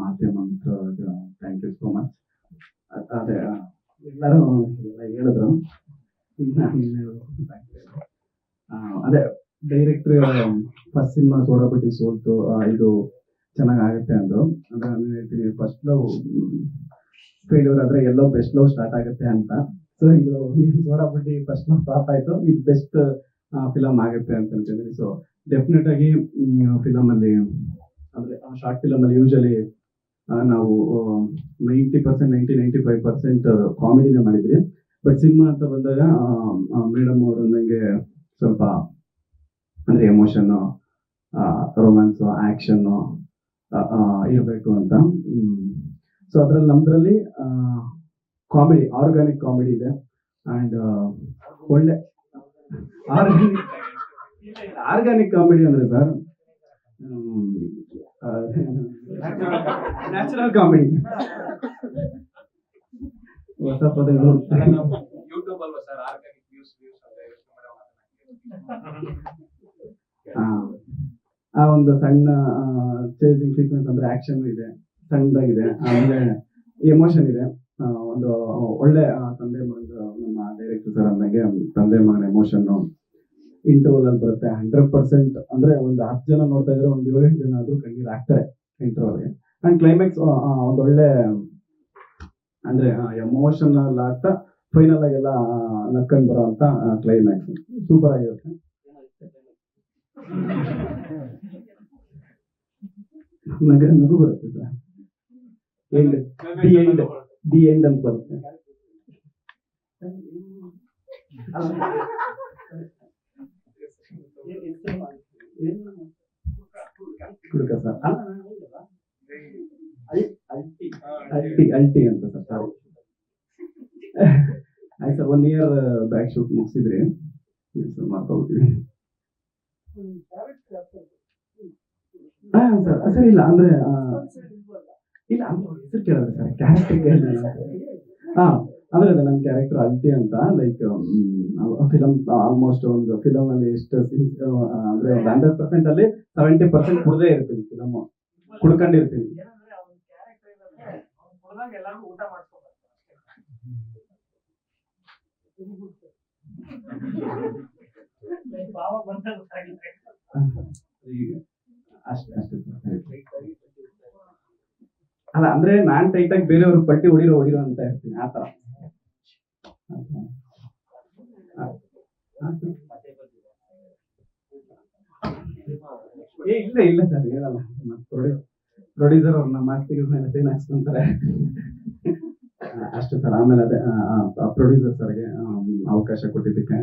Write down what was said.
ಮಾಧ್ಯಮ ಮಿತ್ರರಿಗೆ thank you so much ಅದೇ ಎಲ್ಲರೂ ಎಲ್ಲ ಹೇಳಿದ್ರು. ಅದೇ ಡೈರೆಕ್ಟ್ರ್ ಫಸ್ಟ್ ಸಿನಿಮಾ ಸೋಡಾಪಟ್ಟಿ ಸೋಲ್ತು ಇದು ಚೆನ್ನಾಗಾಗುತ್ತೆ ಅಂದ್ರು. ಅಂದ್ರೆ ನಾನು ಹೇಳ್ತೀನಿ ಫಸ್ಟ್ ಲವ್ ಫೇಲ್ಯೂರ್ ಆದ್ರೆ ಎಲ್ಲೋ ಬೆಸ್ಟ್ ಲವ್ ಸ್ಟಾರ್ಟ್ ಆಗುತ್ತೆ ಅಂತ. ಸೊ ಇದು ಸೋಡಾಪಟ್ಟಿ ಫಸ್ಟ್ ಲವ್ ಫ್ಲಾಪ್ ಆಯ್ತು, ಇದು ಬೆಸ್ಟ್ ಫಿಲಮ್ ಆಗುತ್ತೆ ಅಂತ ಹೇಳ್ತೀನಿ ಸೊ ಡೆಫಿನೆಟ್ ಆಗಿ ಫಿಲಮ್ ಅಲ್ಲಿ ಆ ಶಾರ್ಟ್ ಫಿಲಮ್ ಅಲ್ಲಿ ಯೂಶಲಿ ನಾವು ninety percent ninety ninety five percent ಕಾಮಿಡಿನೇ ಮಾಡಿದ್ರಿ ಬಟ್ ಸಿನಿಮಾ ಅಂತ ಬಂದಾಗ ಮೇಡಮ್ ಅವರು ನನಗೆ ಸ್ವಲ್ಪ, ಅಂದ್ರೆ ಎಮೋಷನ್ ರೊಮ್ಯಾನ್ಸ್ ಆಕ್ಷನ್ ಇರಬೇಕು ಅಂತ. ಸೊ ಅದ್ರಲ್ಲಿ, ನಮ್ದ್ರಲ್ಲಿ ಕಾಮಿಡಿ ಆರ್ಗಾನಿಕ್ ಕಾಮಿಡಿ ಇದೆ. ಅಂಡ್ ಒಳ್ಳೆ ಆರ್ಗಾನಿಕ್ ಆರ್ಗಾನಿಕ್ ಕಾಮಿಡಿ ಅಂದ್ರೆ ಸರ್ ನ್ಯಾಚುರಲ್ ಕಾಮಿಡಿ ಹೊಸ ಪದಗಳು. ಯೂಟ್ಯೂಬ್ ಅಲ್ವಾ ಸರ್ ಆರ್ಗಾನಿಕ್ ವ್ಯೂಸ್ ವ್ಯೂಸ್ ಅಂತ ಆ, ಒಂದು ಸಣ್ಣ ಚೇಸಿಂಗ್ ಸೀಕ್ವೆನ್ಸ್ ಅಂದ್ರೆ ಆಕ್ಷನ್ ಇದೆ ಸಣ್ಣದಾಗಿದೆ ಆಮೇಲೆ ಎಮೋಷನ್ ಇದೆ. ಆ, ಒಂದು ಒಳ್ಳೆ ತಂದೆ ಮಗ ನಮ್ಮ ಡೈರೆಕ್ಟರ್ ಸರ್ ಅಂದಂಗೆ ತಂದೆ ಮಗನ ಎಮೋಷನ್ ಇಂಟರ್ವಲ್ ಅಲ್ಲಿ ಬರುತ್ತೆ. ಹಂಡ್ರೆಡ್ ಪರ್ಸೆಂಟ್ ಅಂದ್ರೆ ಒಂದು ಹತ್ತು ಜನ ನೋಡ್ತಾ ಇದ್ರೆ ಒಂದು ಏಳೆಂಟು ಜನ ಆದ್ರೂ ಕಣ್ಣೀರ್ ಹಾಕ್ತಾರೆ ಇಂಟರ್ವಲ್ಗೆ ಅಂಡ್ ಕ್ಲೈಮ್ಯಾಕ್ಸ್ ಒಂದು ಒಳ್ಳೆ, ಅಂದ್ರೆ ಅಲ್ಲಿ ಆಗ್ತಾ ಫೈನಲ್ ಆಗಿ ಎಲ್ಲ ನಕ್ಕೊಂಡ್ ಬರೋ ಅಂತ ಕ್ಲೈಮ್ಯಾಕ್ಸ್ ಸೂಪರ್ ಆಗಿರುತ್ತೆ. ನಗ, ನಗು ಬರುತ್ತೆ ಸರ್. ದಿ ಎಂಡ್ ಅಂತ ಬರುತ್ತೆ ಕುಡುಕ ಸರ್ ಅಲ್ಟಿ ಅಲ್ಟಿ ಅಂತ ಸರ್ ಆಯ್ತು sir one year back shoot ಮುಗಿಸಿದ್ರಿ sir ಮಾಡ್ಕೋಬಿಟ್ಟಿವಿ ಹಾಂ ಸರ್ ಸರ್ ಇಲ್ಲ ಅಂದ್ರೆ ಇಲ್ಲ ಅಂದ್ರೆ ಹೆಸರು ಕೇಳಿದ್ರೆ ಸರ್ ಕ್ಯಾರೆಕ್ಟರ್ ಹಾ ಅಂದ್ರೆ ಅದೇ ನನ್ನ ಕ್ಯಾರೆಕ್ಟರ್ ಅಲ್ಟಿ ಅಂತ ಲೈಕ್ ಫಿಲಮ್ ಆಲ್ಮೋಸ್ಟ್ ಒಂದು ಫಿಲಮ್ ಅಲ್ಲಿ ಎಷ್ಟು ಅಂದ್ರೆ ಹಂಡ್ರೆಡ್ ಪರ್ಸೆಂಟ್ ಅಲ್ಲಿ ಸೆವೆಂಟಿ ಪರ್ಸೆಂಟ್ ಕುಡ್ದೇ ಇರ್ತೀನಿ ಫಿಲಮ್ ಕುಡ್ಕೊಂಡಿರ್ತೀನಿ. ಅಷ್ಟೇ ಅಷ್ಟೇ. ಅಲ್ಲ, ಅಂದ್ರೆ ನಾನ್ ಟೈಟ್ ಆಗಿ ಬೇರೆಯವ್ರ ಪಟ್ಟಿ ಹೊಡಿರೋ ಹೊಡಿರೋ ಅಂತ ಇರ್ತೀನಿ, ಆ ತರ ಆ ತರ. ಆ, ಆ sir. ಏ, ಇಲ್ಲ ಇಲ್ಲ ಸರ್, ಹೇಳಲ್ಲ. ಪ್ರೊಡ್ಯೂಸರ್ ಅವ್ರನ್ನ ಮಾಸ್ತಿಗಳ ಮೇಲೆ ಸೈನ್ ಹಾಕ್ಸ್ಕೊಂತಾರೆ. ಅಷ್ಟೇ ಸರ್. ಆಮೇಲೆ ಅದೇ ಪ್ರೊಡ್ಯೂಸರ್ ಸರ್ಗೆ ಅವಕಾಶ ಕೊಟ್ಟಿದ್ದಕ್ಕೆ